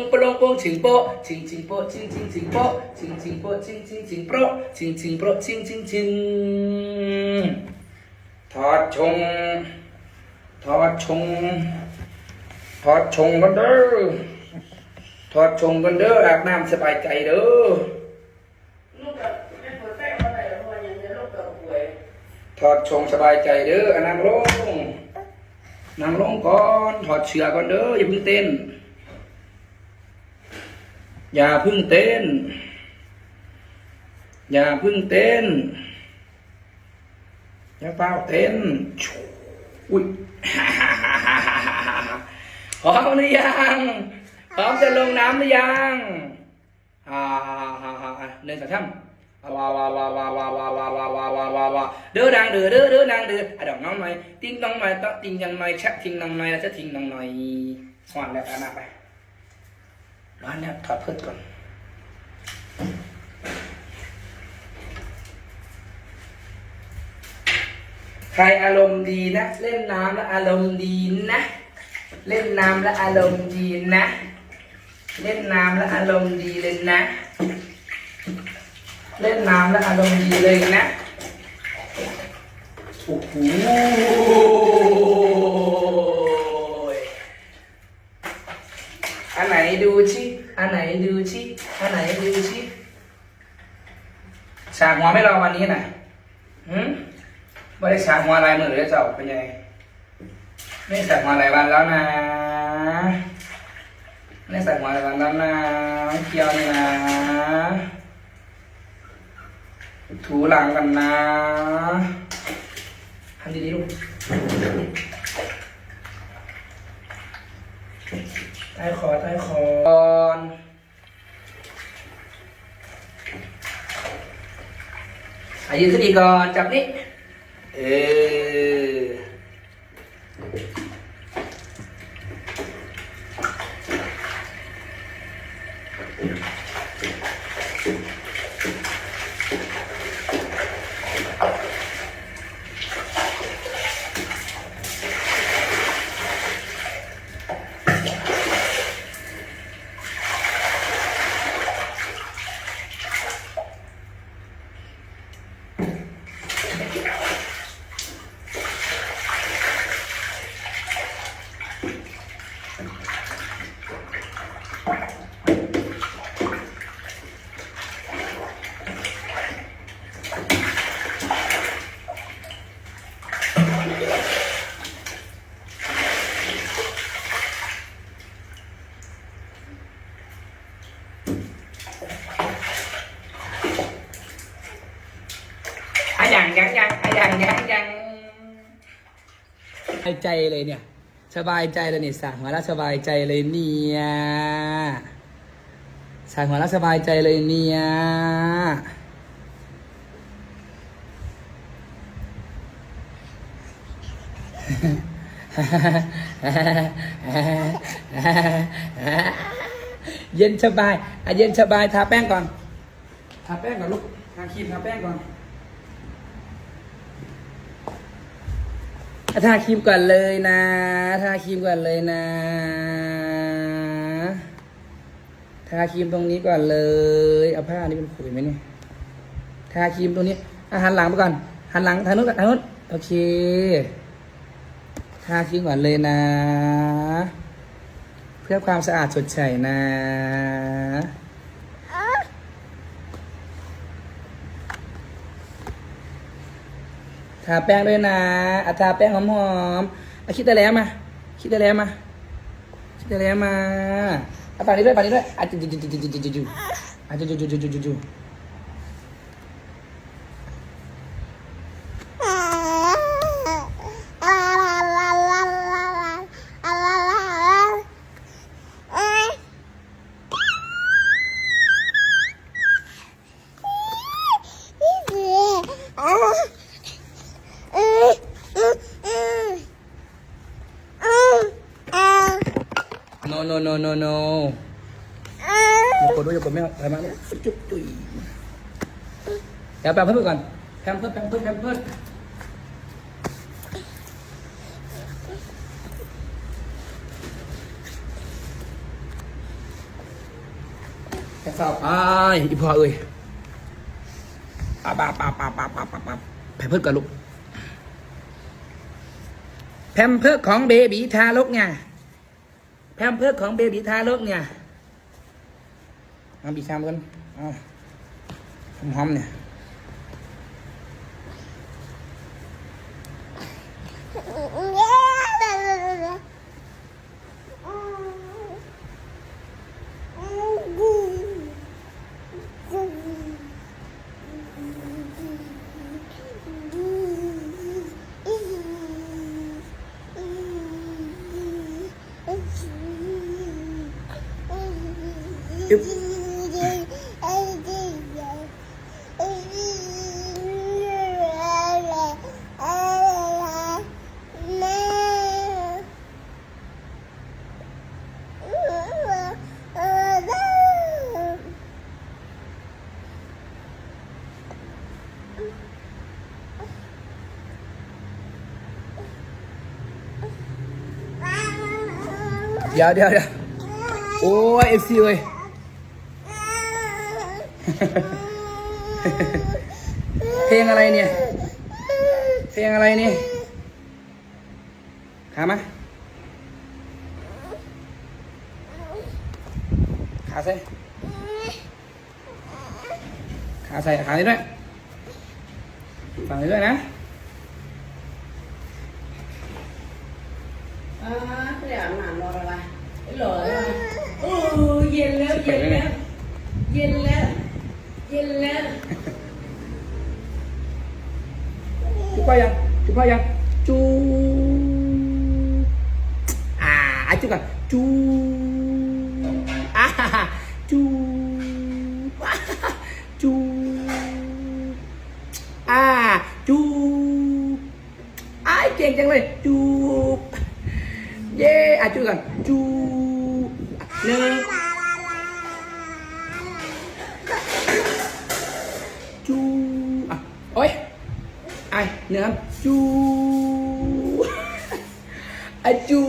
งปลงปงชิงโปชิงชิงโปชิงชิงชิงโปชิงชิงโปชิงชิงชิงโปชิงชิงโปชิงชิงชิงถอดชงถอดชงถอดชงกันเด้อถอดชงกันเด้ออาบน้ำสบายใจเด้อถอดชงสบายใจเด้อนั่งลงนั่งลงก่อนถอดเชือกก่อนเด้ออย่าเพิ่งเต้น อย่าพิ่งเต้น อย่าพิ่งเต้น อย่าเฝ้าเต้นอุ้ยพร้อมหรือยังพร้อมจะลงน้ำหรือยังอ่าฮ่าฮ่าฮ่าเดินสามช่ำว้าวว้าวว้าวว้าวว้าวว้าวาวาวาวาวาวาเด้อดังเด้อเด้อเด้อดังเด้ออะดอกน้องหน่อยติ้งน้องหน่อยต้องติ้งยังหน่อยชักทิ้งน้องหน่อยแล้วจะทิ้งน้องหน่อยหวานแล้วกันนะไป ร้อนเนี่ยถอดเพิดก่อนใครอารมณ์ดีนะ เล่นน้ำแล้วอารมณ์ดีนะ เล่นน้ำแล้วอารมณ์ดีนะ เล่นน้ำแล้วอารมณ์ดีเลยนะ เล่นน้ำแล้วอารมณ์ดีเลยนะโอ้โหอันไหนดูชิอันไหนดูชิอันไหนดูชิ ฉากหัวไม่รอวันนี้น่ะหืมไม่ได้ฉากหัวอะไรมือหรือเจ้าเป็นไงไม่ได้ฉากหัวอะไรวันแล้วนะไม่ได้ฉากหัวอะไรวันแล้วนะเคียวนะ ถูหลังกันนะทำดีๆลูกใต้คอใต้คอก่อนอา ยืนขึ้นอีกก่อนจับนี้เออ อะยังยังยังอะยังยังยังสบายใจเลยเนี่ย สบายใจเลยเนี่ยสั่งมาแล้วสบายใจเลยเนี่ยสั่งมาแล้วสบายใจเลยเนี่ยเย็นสบายอะเย็นสบายทาแป้งก่อน ทาแป้งก่อนลูก ทาครีมทาแป้งก่อนอะ ทาครีมก่อนเลยนะทาครีมก่อนเลยนะทาครีมตรงนี้ก่อนเลยเอาผ้านี่เป็นขุยไหมเนี่ยทาครีมตรงนี้อะหันหลังไปก่อนหันหลังทางนู้นก่นทางนู้นโอเคทาครีมก่อนเลยนะ เพื่อความสะอาดสดใสนะ ทาแป้งด้วยนะอาทาแป้งหอมๆอาคิดได้แล้วมา คิดได้แล้วมา คิดได้แล้วมาอาปากนี้ด้วยปากนี้ด้วยอาจุจุจุจุจุจุจุจุอะจุจุจุจุ โนโนโนโนโนอย่ากดด้วยอย่ากดไม่เอาอะไรมาเนี่ยจุ๊บจุ๊ยเดี๋ยวแปมเพิ่มก่อนแปมเพิ่มแปมเพิ่มแปมเพิ่มแค่เศร้าอ้ายอีพ่อเอ้ยปาปาปาปาปาปาปาปาแพมเพิร์ดกับลูกแพมเพิร์ดของเบบีทารกเนี่ยแพมเพิร์ของเบบีทารกเนี่ยเอาบีชามกันเอาหอมๆเนี่ยอ้ Yep. Dạ, dạ, dạ Ôi, em siêu ơi เพลงอะไรเนี่ย เพลงอะไรเนี่ยขามาขาใส่ขาใส่ขานี้ด้วยฝั่งนี้ด้วยนะอ่าเดี๋ยวหนานรออะไรหล่อโอ้เย็นแล้ว เย็นแล้ว เย็นแล้วเย็นแล้ว Alhamdulillah. Coba yang, coba yang cu. Ah, acu kan. Cu. Ah, cu. Ah, cu. Ah, cu. Ai, chèn chèn lên. Chu. จูอะโอ้ยไอเนื้อจูอะจู